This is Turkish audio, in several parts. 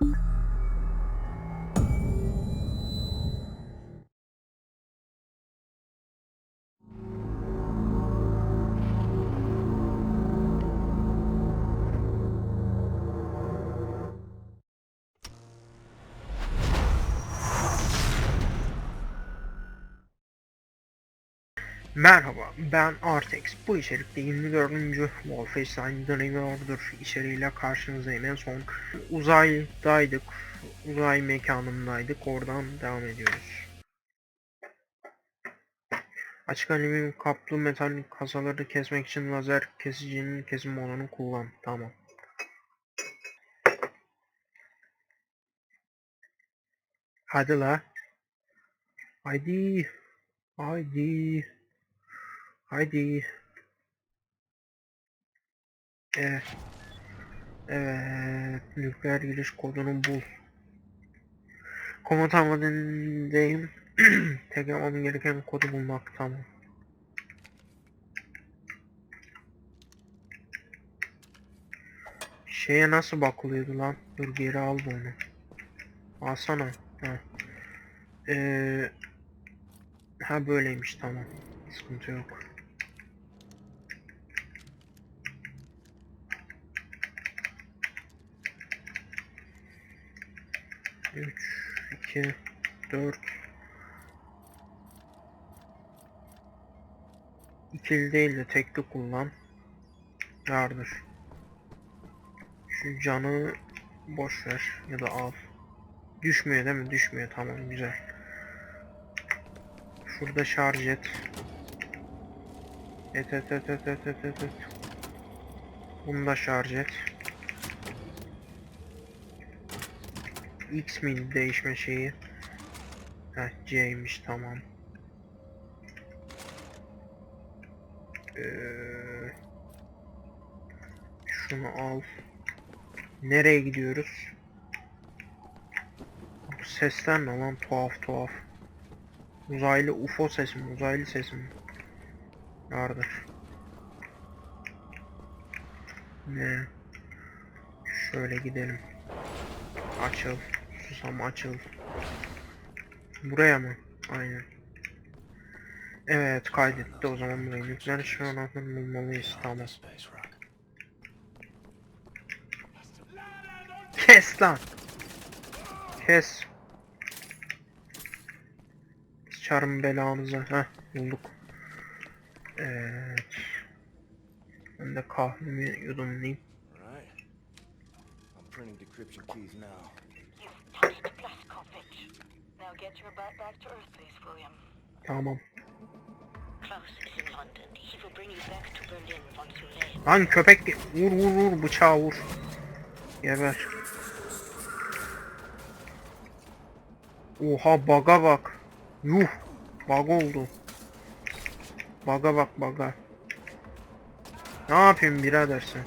you Merhaba, ben Artex. Bu içerikte 24. Wolfenstein New Order içeriğiyle karşınızdayım. En son uzaydaydık, uzay mekanındaydık. Oradan devam ediyoruz. Açık alüminyum kaplı metal kasaları kesmek için lazer kesicinin kesim olanı kullan. Tamam. Hadi la. Haydi. Haydi. Haydi. Evet. Evet. Nükleer giriş kodunu bul. Komutan vadindeyim. Tek yapmam gereken kodu bulmak. Tamam. Şeye nasıl bakılıyordu lan? Dur geri al bunu. Alsana. Ha. Ee, ha böyleymiş tamam. Sıkıntı yok. Üç, iki, dört. İkili değil de tekli kullan. Yardır. Şu canı boş ver ya da al. Düşmüyor değil mi? Düşmüyor. Tamam güzel. Şurada şarj. Et et et et et et et et. Bunu da şarj et. X miydi değişme şeyi? Heh C'ymiş tamam. Ee, şunu al. Nereye gidiyoruz? Bu sesler ne lan tuhaf tuhaf. Uzaylı UFO sesi mi? Uzaylı sesi mi? Vardır. Ne? Şöyle gidelim. Açıl. Susam açıl. Buraya mı? Aynen. Evet kaydetti o zaman burayı. Nükleer ışığı anahtarını bulmalıyız. Tamam. Kes lan. Kes. Çarım belanızı. Heh bulduk. Evet. Ben de kahvemi yudumlayayım. Right. I'm printing decryption keys now. Now get your butt back to Earth, please, William. Tamam. Lan köpek de- vur vur vur bıçağı vur. Geber. Oha baga bak. Yuh. Bug oldu. Baga bak baga. Ne yapayım birader sen?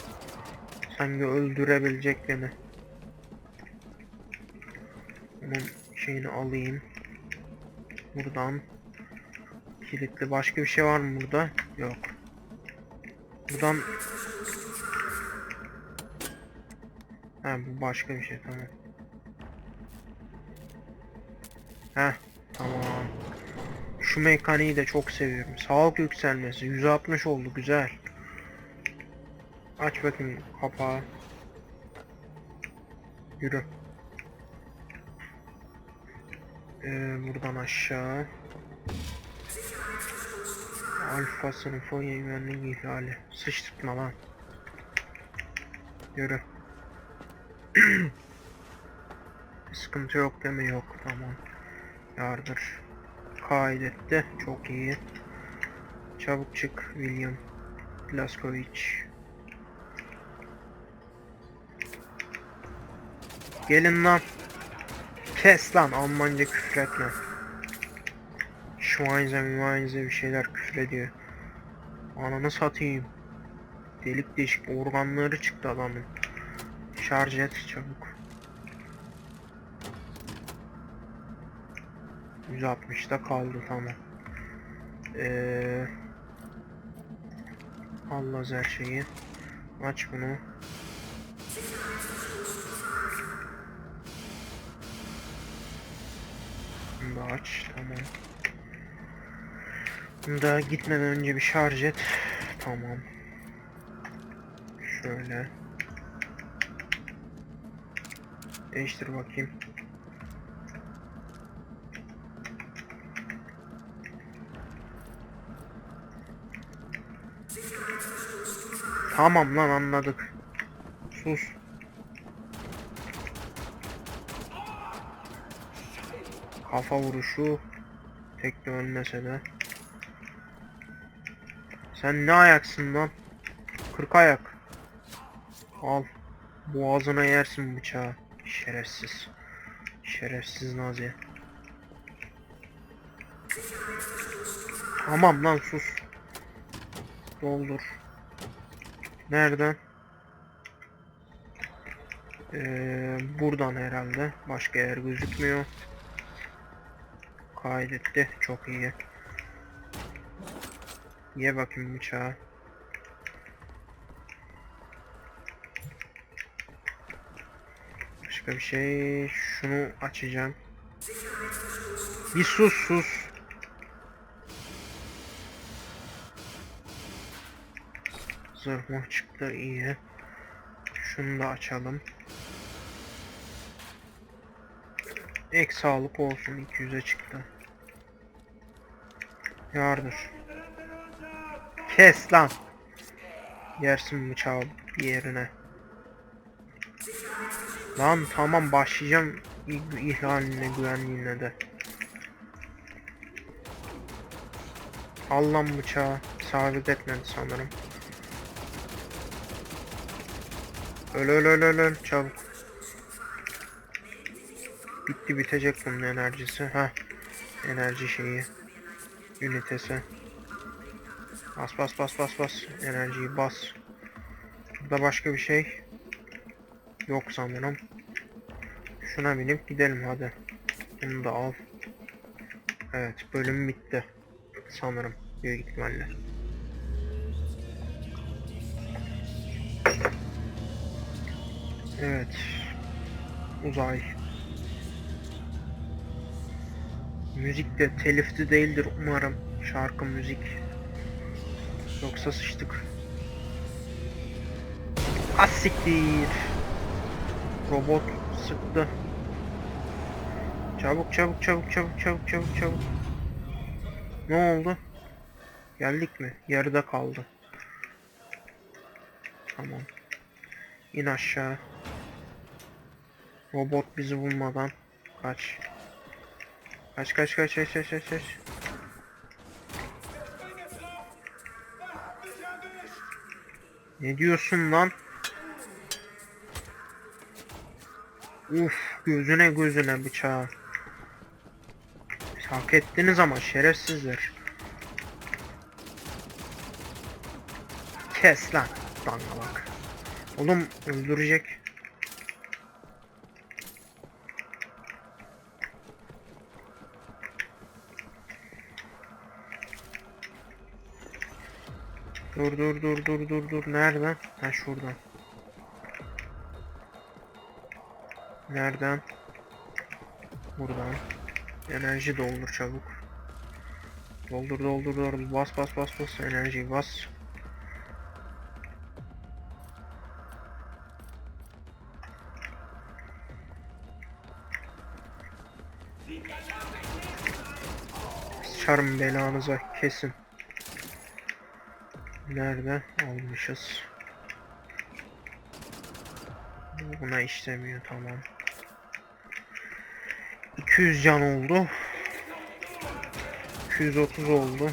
Sanki öldürebilecek beni. Şeyini alayım. Buradan. Kilitli başka bir şey var mı burada? Yok. Buradan Ha bu başka bir şey tamam. Heh tamam. Şu mekaniği de çok seviyorum. Sağlık yükselmesi 160 oldu güzel. Aç bakayım kapağı. Yürü. Ee, buradan aşağı. Alfa sınıfı güvenlik ihlali. Sıçtırtma lan. Yürü. Sıkıntı yok deme yok tamam. Yardır. Kaydetti. Çok iyi. Çabuk çık William. Blaskovic. Gelin lan. Kes lan Almanca küfretme. Schweinze Schweinze bir şeyler küfrediyor. Ananı satayım. Delik deşik organları çıktı adamın. Şarj et çabuk. 160'da kaldı tamam. Ee, al lazer şeyi. Aç bunu. Bunu da aç. Tamam. Bunu da gitmeden önce bir şarj et. Tamam. Şöyle. Değiştir bakayım. Tamam lan anladık. Sus. Kafa vuruşu. Tek de ölmese de. Sen ne ayaksın lan? Kırk ayak. Al. Boğazına yersin bıçağı. Şerefsiz. Şerefsiz Nazi. Tamam lan sus. Doldur. Nereden? Ee, buradan herhalde. Başka yer gözükmüyor. Kaydetti. Çok iyi. Ye bakayım bıçağı. Başka bir şey. Şunu açacağım. Bir sus sus. Zırhmah çıktı iyi. Şunu da açalım. Ek sağlık olsun 200'e çıktı. Yardır. Kes lan. Yersin bıçağı yerine. Lan tamam başlayacağım ih- ihlaline güvenliğine de. Al lan bıçağı. Sabit etmedi sanırım. Öl öl öl öl çabuk. Bitti bitecek bunun enerjisi. Ha. Enerji şeyi. Ünitesi. Bas bas bas bas bas. Enerjiyi bas. Burada başka bir şey yok sanırım. Şuna binip gidelim hadi. Bunu da al. Evet bölüm bitti. Sanırım büyük ihtimalle. Evet. Uzay. Müzik de telifli değildir umarım. Şarkı müzik. Yoksa sıçtık. Az siktir. Robot sıktı. Çabuk çabuk çabuk çabuk çabuk çabuk çabuk. Ne oldu? Geldik mi? Yarıda kaldı. Tamam. İn aşağı. Robot bizi bulmadan kaç. Kaç kaç kaç kaç kaç kaç kaç. Ne diyorsun lan? Uf gözüne gözüne bıçağı. Hak ettiniz ama şerefsizler. Kes lan. Dangalak. Oğlum öldürecek. Dur dur dur dur dur dur. Nereden? Ha şuradan. Nereden? Buradan. Enerji doldur çabuk. Doldur doldur doldur. Bas bas bas bas. Enerjiyi bas. Sıçarım belanıza kesin. Nerede? Almışız. Buna işlemiyor tamam. 200 can oldu. 230 oldu.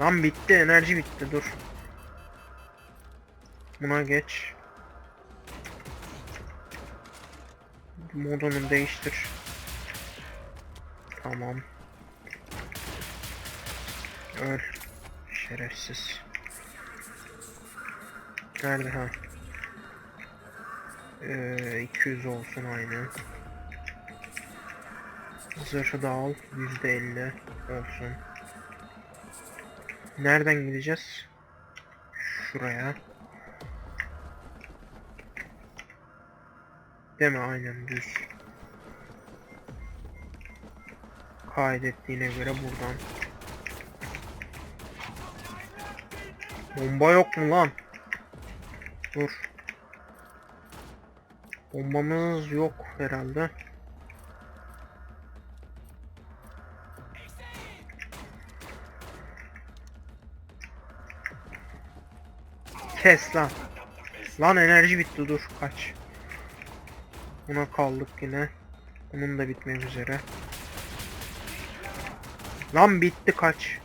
Lan bitti enerji bitti dur. Buna geç. Modunu değiştir. Tamam. Öl. Şerefsiz. Nerede ha? Ee, 200 olsun aynı. Zırhı da al. %50 olsun. Nereden gideceğiz? Şuraya. Değil mi? Aynen düz. kaydettiğine göre buradan. Bomba yok mu lan? Dur. Bombamız yok herhalde. Kes lan. Lan enerji bitti dur kaç. Buna kaldık yine. Bunun da bitmek üzere. Lan bitti kaç.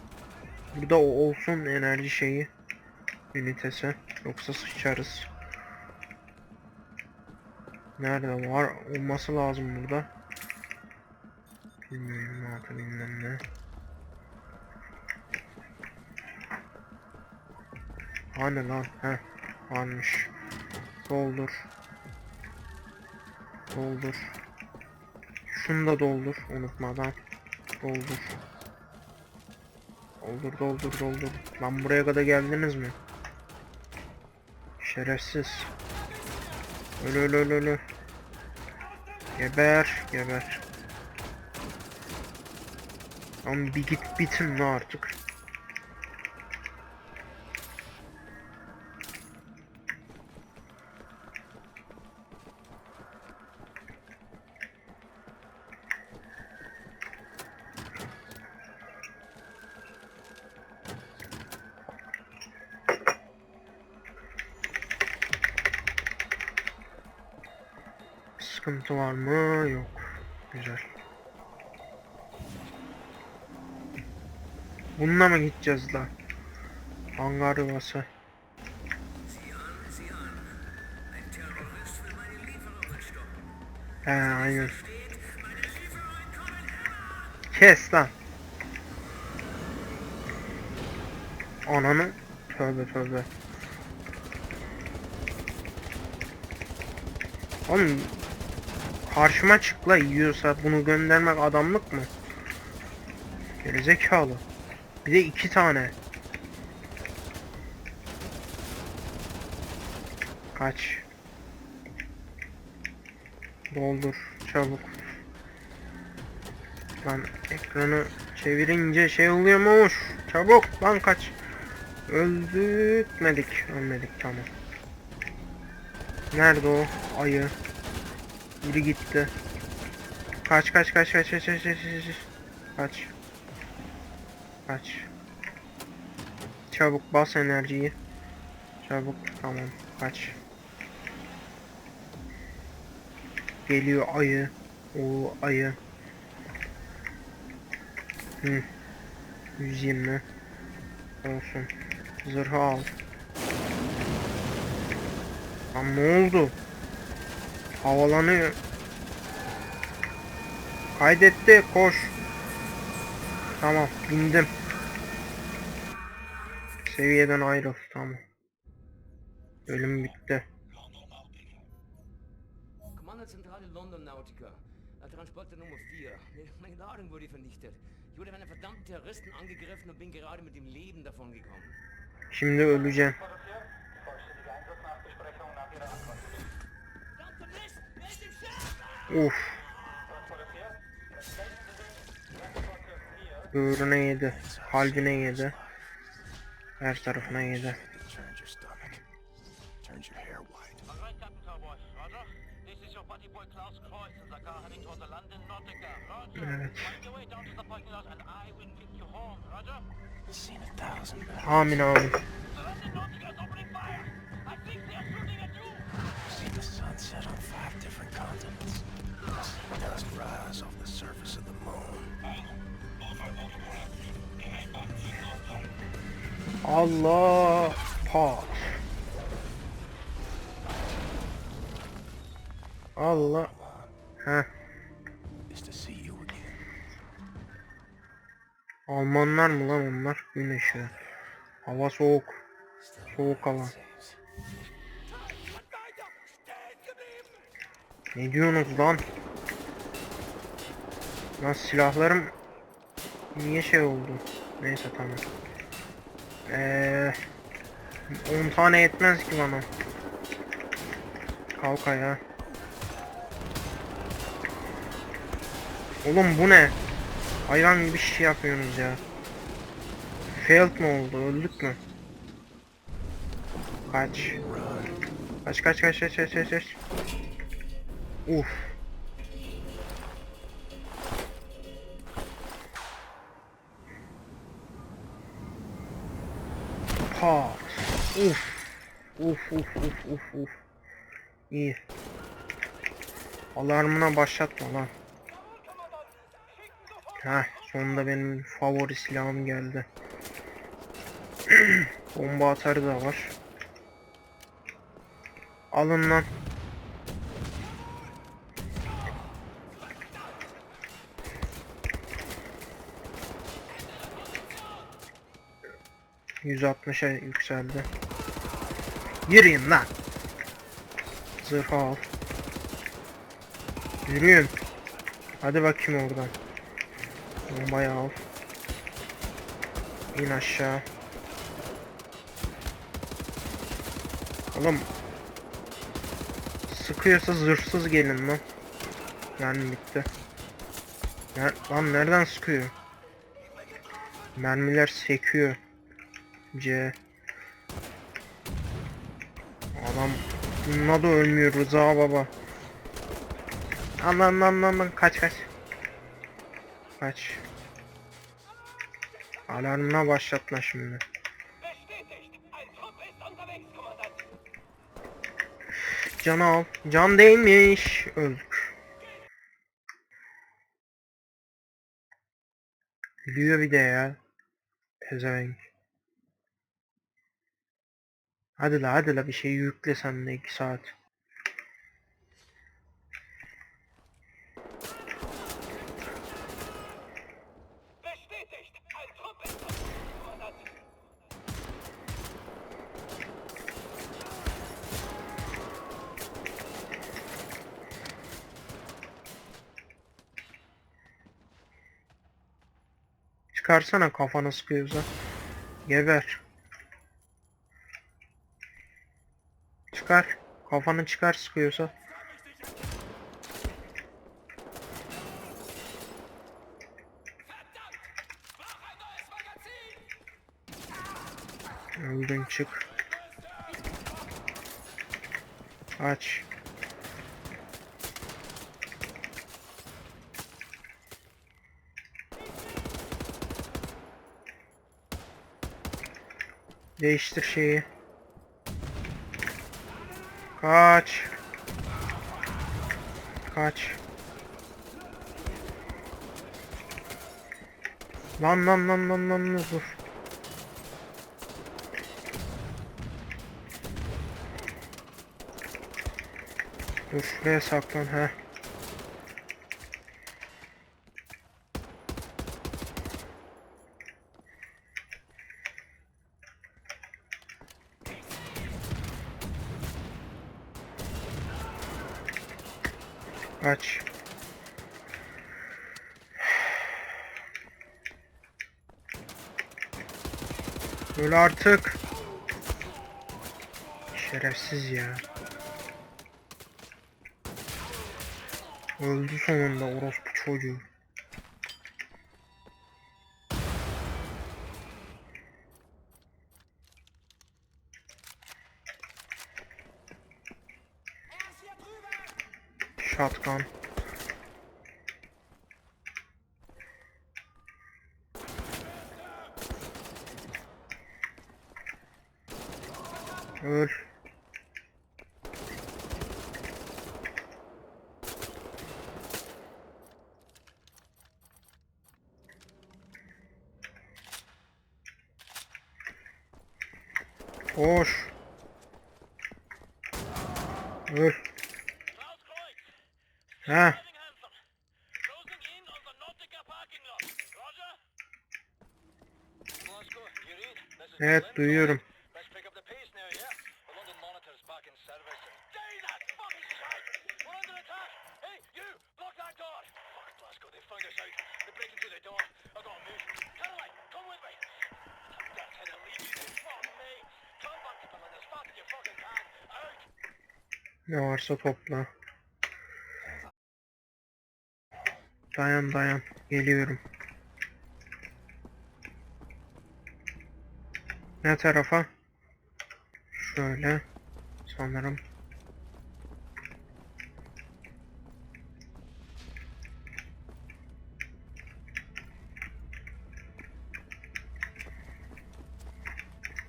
Burada olsun enerji şeyi. Ünitesi. Yoksa sıçarız. Nerede var? Olması lazım burada. Bilmiyorum ne yapı bilmem ne. Hani lan? Heh. Varmış. Doldur. Doldur. Şunu da doldur unutmadan. Doldur. Doldur doldur doldur. Lan buraya kadar geldiniz mi? Şerefsiz. Öl öl öl öl. Geber geber. Lan bir git bitin artık. Sıkıntı var mı? Yok. Güzel. Bununla mı gideceğiz lan? Hangar yuvası. He aynen. Kes lan. Ananı. Tövbe tövbe. Oğlum karşıma çıkla yiyorsa bunu göndermek adamlık mı? Gerizekalı. Bir de iki tane. Kaç. Doldur çabuk. Lan ekranı çevirince şey oluyormuş. Çabuk lan kaç. Öldürtmedik. Ölmedik tamam. Nerede o ayı? Biri gitti. Kaç kaç kaç kaç kaç kaç kaç kaç. Kaç. Kaç. Çabuk bas enerjiyi. Çabuk tamam kaç. Geliyor ayı. O ayı. Hı. 120. Olsun. Zırhı al. Lan ne oldu? Havalanıyor. Kaydetti koş. Tamam bindim. Seviyeden ayrıl tamam. Bölüm bitti. Kommandozentrale London Nautica. Transporter Nummer 4. Meine Ladung wurde vernichtet. Ich wurde von einem verdammten Terroristen angegriffen und bin gerade mit dem Leben davon gekommen. Şimdi öleceğim. Uf. Böğrüne yedi. Kalbine yedi. Her tarafına yedi. Evet. Amin amin. Seen the sunset on five different continents. Dust rise off the surface of the moon. Allah. Pat. Allah. Heh. Almanlar mı lan onlar? Gün ışığı. Hava soğuk. Soğuk hava. Ne diyorsunuz lan? Lan silahlarım niye şey oldu? Neyse tamam. Eee 10 tane yetmez ki bana. Kalk ayağa. Oğlum bu ne? Hayvan gibi şey yapıyorsunuz ya. Failed mı oldu? Öldük mü? Kaç. Kaç kaç kaç kaç kaç kaç. Uf. Uf. Uf uf uf uf uf. İyi. Alarmına başlatma lan. Heh, sonunda benim favori silahım geldi. Bomba atarı da var. Alın lan. %60'a yükseldi. Yürüyün lan. Zırh al. Yürüyün. Hadi bakayım oradan. Bombayı al. İn aşağı. Oğlum. Sıkıyorsa zırhsız gelin lan. Yani bitti. Ner lan nereden sıkıyor? Mermiler sekiyor. C. Adam bununla da ölmüyor Rıza baba. Lan lan lan lan kaç kaç. Kaç. Alarmına başlatma şimdi. Can al. Can değilmiş. Öldük. Gülüyor bir de ya. Pezevenk. Hadi la hadi la bir şey yükle sen de 2 saat. Çıkarsana kafana sıkıyorsa. Geber. Çıkar. Kafanı çıkar sıkıyorsa. Öldün çık. Aç. Değiştir şeyi. Kaç. Kaç. Lan lan lan lan lan dur. Dur şuraya saklan ha. Aç. Öl artık. Şerefsiz ya. Öldü sonunda orospu çocuğu. Shotgun. Öl. Can. Out! Ne varsa topla. Dayan dayan. Geliyorum. Ne tarafa? Şöyle. Sanırım.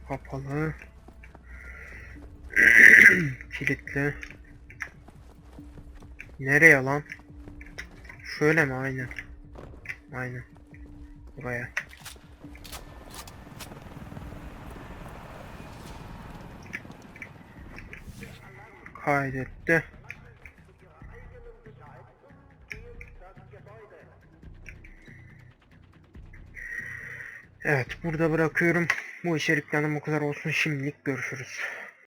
Kapalı. Kilitli. Nereye lan? Şöyle mi? Aynen. Aynen. Buraya. Kaydetti. Evet burada bırakıyorum. Bu içeriklerden bu kadar olsun. Şimdilik görüşürüz.